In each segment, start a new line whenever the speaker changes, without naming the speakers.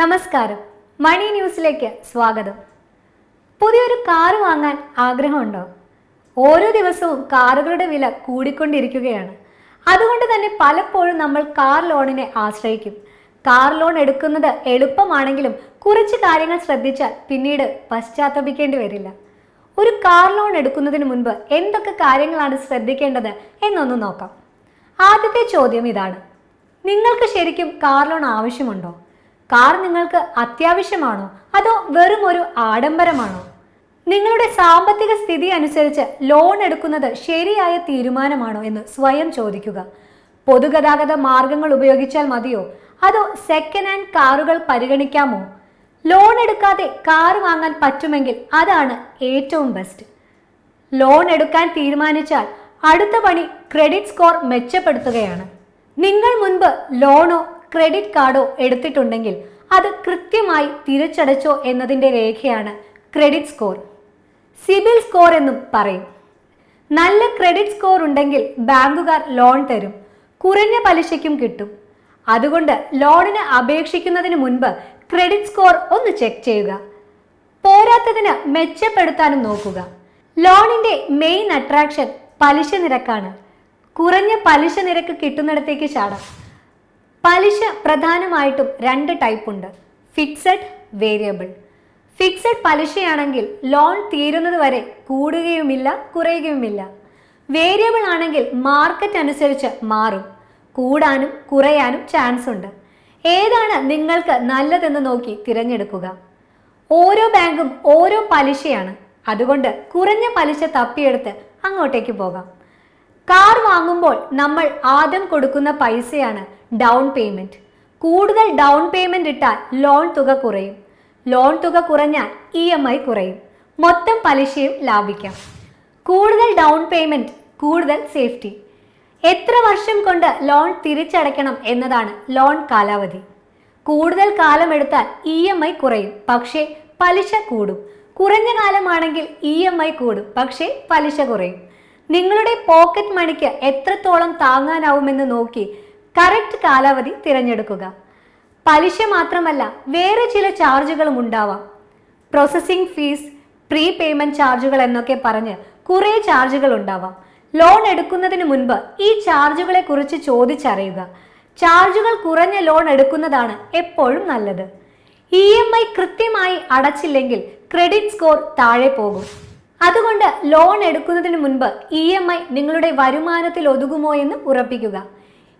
നമസ്കാരം. മണി ന്യൂസിലേക്ക് സ്വാഗതം. പുതിയൊരു കാർ വാങ്ങാൻ ആഗ്രഹമുണ്ടോ? ഓരോ ദിവസവും കാറുകളുടെ വില കൂടിക്കൊണ്ടിരിക്കുകയാണ്. അതുകൊണ്ട് തന്നെ പലപ്പോഴും നമ്മൾ കാർ ലോണിനെ ആശ്രയിക്കും. കാർ ലോൺ എടുക്കുന്നത് എളുപ്പമാണെങ്കിലും കുറച്ച് കാര്യങ്ങൾ ശ്രദ്ധിച്ചാൽ പിന്നീട് പശ്ചാത്തപിക്കേണ്ടി വരില്ല. ഒരു കാർ ലോൺ എടുക്കുന്നതിന് മുൻപ് എന്തൊക്കെ കാര്യങ്ങളാണ് ശ്രദ്ധിക്കേണ്ടത് എന്നൊന്ന് നോക്കാം. ആദ്യത്തെ ചോദ്യം ഇതാണ്. നിങ്ങൾക്ക് ശരിക്കും കാർ ലോൺ ആവശ്യമുണ്ടോ? കാർ നിങ്ങൾക്ക് അത്യാവശ്യമാണോ? അതോ വെറും ഒരു ആഡംബരമാണോ? നിങ്ങളുടെ സാമ്പത്തിക സ്ഥിതി അനുസരിച്ച് ലോൺ എടുക്കുന്നത് ശരിയായ തീരുമാനമാണോ എന്ന് സ്വയം ചോദിക്കുക. പൊതുഗതാഗത മാർഗങ്ങൾ ഉപയോഗിച്ചാൽ മതിയോ? അതോ സെക്കൻഡ് ഹാൻഡ് കാറുകൾ പരിഗണിക്കാമോ? ലോൺ എടുക്കാതെ കാർ വാങ്ങാൻ പറ്റുമെങ്കിൽ അതാണ് ഏറ്റവും ബെസ്റ്റ് ലോൺ എടുക്കാൻ തീരുമാനിച്ചാൽ അടുത്ത പണി ക്രെഡിറ്റ് സ്കോർ മെച്ചപ്പെടുത്തുകയാണ്. നിങ്ങൾ മുൻപ് ലോണോ ക്രെഡിറ്റ് കാർഡോ എടുത്തിട്ടുണ്ടെങ്കിൽ അത് കൃത്യമായി തിരിച്ചടച്ചോ എന്നതിന്റെ രേഖയാണ് ക്രെഡിറ്റ് സ്കോർ. സിബിൽ സ്കോർ എന്നും പറയും. നല്ല ക്രെഡിറ്റ് സ്കോർ ഉണ്ടെങ്കിൽ ബാങ്കുകാർ ലോൺ തരും. കുറഞ്ഞ പലിശയ്ക്കും കിട്ടും. അതുകൊണ്ട് ലോണിന് അപേക്ഷിക്കുന്നതിന് മുൻപ് ക്രെഡിറ്റ് സ്കോർ ഒന്ന് ചെക്ക് ചെയ്യുക. പോരാത്തതിന് മെച്ചപ്പെടുത്താനും നോക്കുക. ലോണിന്റെ മെയിൻ അട്രാക്ഷൻ പലിശ നിരക്കാണ്. കുറഞ്ഞ പലിശ നിരക്ക് കിട്ടുന്നിടത്തേക്ക് ചാടാം. പലിശ പ്രധാനമായിട്ടും രണ്ട് ടൈപ്പ് ഉണ്ട്. ഫിക്സഡ് വേരിയബിൾ ഫിക്സഡ് പലിശയാണെങ്കിൽ ലോൺ തീരുന്നത് വരെ കൂടുകയുമില്ല കുറയുകയുമില്ല. വേരിയബിൾ ആണെങ്കിൽ മാർക്കറ്റ് അനുസരിച്ച് മാറും. കൂടാനും കുറയാനും ചാൻസ് ഉണ്ട്. ഏതാണ് നിങ്ങൾക്ക് നല്ലതെന്ന് നോക്കി തിരഞ്ഞെടുക്കുക. ഓരോ ബാങ്കും ഓരോ പലിശയാണ്. അതുകൊണ്ട് കുറഞ്ഞ പലിശ തപ്പിയെടുത്ത് അങ്ങോട്ടേക്ക് പോകാം. കാർ വാങ്ങുമ്പോൾ നമ്മൾ ആദ്യം കൊടുക്കുന്ന പൈസയാണ് ഡൗൺ പേയ്മെന്റ് കൂടുതൽ ഡൗൺ പേയ്മെന്റ് ഇട്ടാൽ ലോൺ തുക കുറയും. ലോൺ തുക കുറഞ്ഞാൽ ഇ എം ഐ കുറയും. മൊത്തം പലിശയും ലാഭിക്കാം. കൂടുതൽ ഡൗൺ പേയ്മെന്റ് കൂടുതൽ സേഫ്റ്റി എത്ര വർഷം കൊണ്ട് ലോൺ തിരിച്ചടയ്ക്കണം എന്നതാണ് ലോൺ കാലാവധി. കൂടുതൽ കാലം എടുത്താൽ ഇ എം ഐ കുറയും പക്ഷേ പലിശ കൂടും. കുറഞ്ഞ കാലമാണെങ്കിൽ ഇ എം ഐ കൂടും പക്ഷേ പലിശ കുറയും. നിങ്ങളുടെ പോക്കറ്റ് മണിക്ക് എത്രത്തോളം താങ്ങാനാവുമെന്ന് നോക്കി കറക്റ്റ് കാലാവധി തിരഞ്ഞെടുക്കുക. പലിശ മാത്രമല്ല വേറെ ചില ചാർജുകളും ഉണ്ടാവാം. പ്രോസസ്സിംഗ് ഫീസ് പ്രീ പേയ്മെന്റ് ചാർജുകൾ എന്നൊക്കെ പറഞ്ഞ് കുറേ ചാർജുകൾ ഉണ്ടാവാം. ലോൺ എടുക്കുന്നതിന് മുൻപ് ഈ ചാർജുകളെ കുറിച്ച് ചോദിച്ചറിയുക. ചാർജുകൾ കുറഞ്ഞ ലോൺ എടുക്കുന്നതാണ് എപ്പോഴും നല്ലത്. ഇ എം ഐ കൃത്യമായി അടച്ചില്ലെങ്കിൽ ക്രെഡിറ്റ് സ്കോർ താഴെ പോകും. അതുകൊണ്ട് ലോൺ എടുക്കുന്നതിന് മുൻപ് ഇ എം ഐ നിങ്ങളുടെ വരുമാനത്തിൽ ഒതുങ്ങുമോ എന്ന് ഉറപ്പിക്കുക.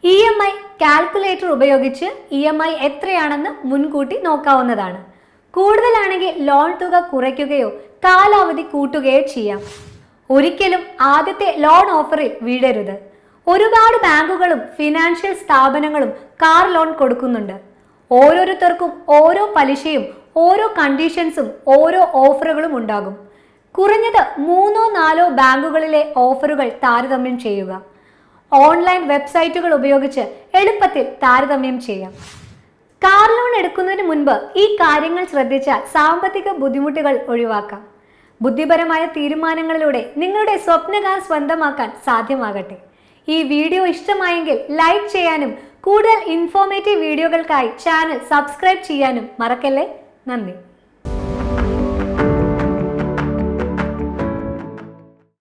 ഇ എം ഐ കാൽക്കുലേറ്റർ ഉപയോഗിച്ച് ഇ എം ഐ എത്രയാണെന്ന് മുൻകൂട്ടി നോക്കാവുന്നതാണ്. കൂടുതലാണെങ്കിൽ ലോൺ തുക കുറയ്ക്കുകയോ കാലാവധി കൂട്ടുകയോ ചെയ്യാം. ഒരിക്കലും ആദ്യത്തെ ലോൺ ഓഫറിൽ വീഴരുത്. ഒരുപാട് ബാങ്കുകളും ഫിനാൻഷ്യൽ സ്ഥാപനങ്ങളും കാർ ലോൺ കൊടുക്കുന്നുണ്ട്. ഓരോരുത്തർക്കും ഓരോ പലിശയും ഓരോ കണ്ടീഷൻസും ഓരോ ഓഫറുകളും ഉണ്ടാകും. കുറഞ്ഞത് മൂന്നോ നാലോ ബാങ്കുകളിലെ ഓഫറുകൾ താരതമ്യം ചെയ്യുക. ഓൺലൈൻ വെബ്സൈറ്റുകൾ ഉപയോഗിച്ച് എളുപ്പത്തിൽ താരതമ്യം ചെയ്യാം. കാർ ലോൺ എടുക്കുന്നതിന് മുൻപ് ഈ കാര്യങ്ങൾ ശ്രദ്ധിച്ചാൽ സാമ്പത്തിക ബുദ്ധിമുട്ടുകൾ ഒഴിവാക്കാം. ബുദ്ധിപരമായ തീരുമാനങ്ങളിലൂടെ നിങ്ങളുടെ സ്വപ്നകാർ സ്വന്തമാക്കാൻ സാധ്യമാകട്ടെ. ഈ വീഡിയോ ഇഷ്ടമായെങ്കിൽ ലൈക്ക് ചെയ്യാനും കൂടുതൽ ഇൻഫോർമേറ്റീവ് വീഡിയോകൾക്കായി ചാനൽ സബ്സ്ക്രൈബ് ചെയ്യാനും മറക്കല്ലേ? നന്ദി.